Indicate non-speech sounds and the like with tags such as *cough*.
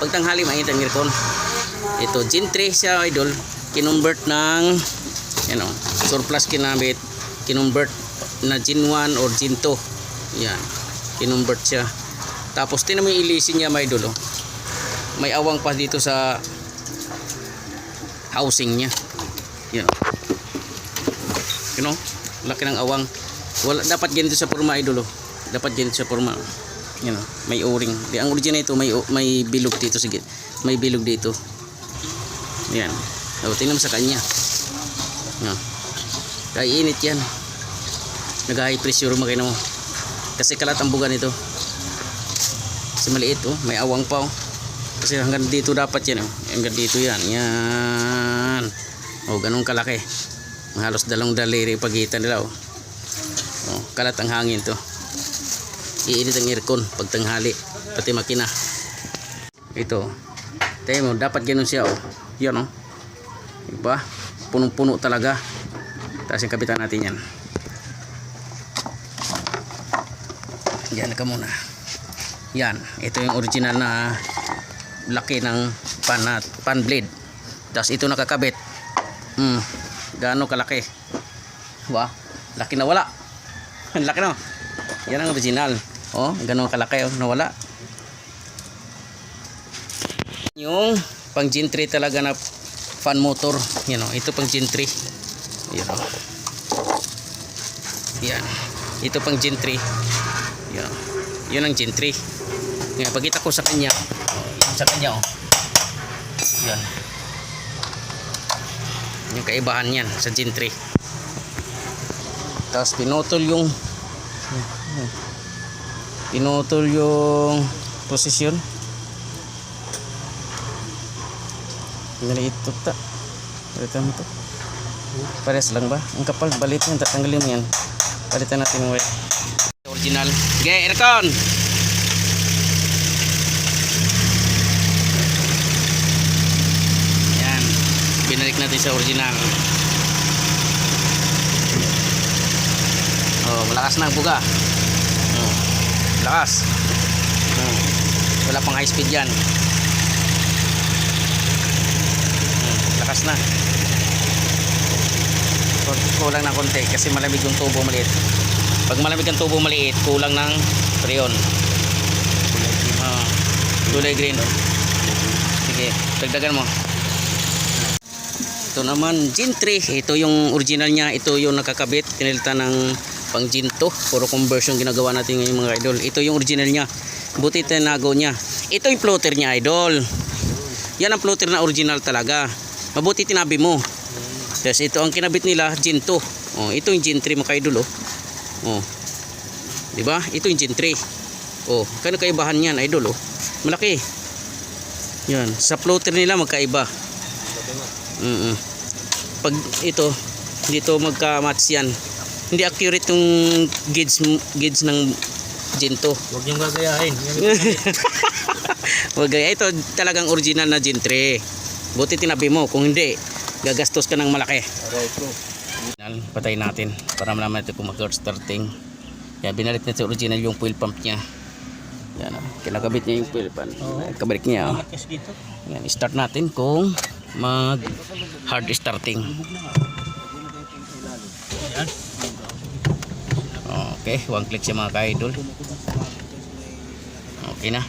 Pag tanghali, mainit ang aircon. Ito, Gen 3 siya, idol. Kinumbert ng, ano, surplus kinabit. Kinumbert na Gen 1 or Gen 2. Yan. Kinumbert siya. Tapos, tinan mo ilisin niya, may idol. Oh. May awang pa dito sa housing niya. Yan. You know, laki ng awang. Wala dapat ganito sa forma idol. oh. Dapat ganito sa forma. You know, may o-ring. Ang original ito may o- may bilog dito sige. May bilog dito. Yan. O, tingnan mo sa kanya. Yan. Kaya init yan. Nag-high pressure makina mo. Kasi kalat ang buga nito. Kasi maliit oh, may awang pa oh. Kasi hanggang dito dapat yan oh. Hanggang dito yan. Yan. Oh, ganun kalaki. Halos dalawang daliri pagitan nila oh. Oh, kalat ang hangin to. Iinit ang aircon pag tanghali, pati makina. Ito. Tayo mo, dapat ganun siya oh. Yan oh. Diba? Punong-puno talaga. Tapos yung kapitan natin yan. Yan ka muna. Yan. Ito yung original na laki ng pan, na- pan blade. Tapos ito nakakabit. Hmm. Gaano kalaki. Diba? Laki na wala. *laughs* Laki no. Yan ang original. Oh, ganun kalaki oh, nawala. Yung pang Gen 3 talaga na fan motor, yan oh, ito pang Gen 3. Yan oh. Yan. Ito pang Gen 3. Yan. Yun ang Gen 3. Ngayon, pagkita ko sa kanya, sa kanya oh. Yan. Yung kaibahan yan sa Gen 3. Tapos pinutol yung pinutol yung posisyon. Maliit to ta. Palitan mo to. Pares lang ba? Ang kapal, balit yan. Tatanggalin mo yan. Palitan natin yung wire. Original. Okay, aircon! Yan. Binalik natin sa original. Oh, malakas na ang buga. Lakas. Oh, wala pang high speed yan. Hmm, lakas na. Kulang ng konti kasi malamig yung tubo maliit. Pag malamig ang tubo maliit, kulang ng freon. Oh, kulay green. Sige, dagdagan mo. Ito naman, Gen 3. Ito yung original niya. Ito yung nakakabit. Pinilitan ng pang 2. Puro conversion ginagawa natin ngayon mga idol. Ito yung original niya. Buti tinago niya. Ito yung floater niya idol. Yan ang floater na original talaga. Mabuti tinabi mo. Tapos ito ang kinabit nila, 2. Oh, ito yung Gen 3 mga idol. Oh. Oh. 'Di ba? Ito yung Gen 3. Oh, kano kaibahan niyan, idol oh. Malaki. Yan, sa floater nila magkaiba. Mm Pag ito, dito magka-match yan. Hindi accurate yung gauge, gauge ng 2. Huwag niyong gagayahin. *laughs* Wag gaya. Ito talagang original na 3. Buti tinabi mo. Kung hindi, gagastos ka ng malaki. Ko. Yan, Patay natin para malaman natin kung mag-starting. Yan, binalit natin original yung fuel pump niya. Yan, oh. kinakabit niya yung fuel pump. Kabalik niya. Oh. Dito. Yan, start natin kung mag hard starting. Yan. Okay, one click siya mga ka-idol. Okay na.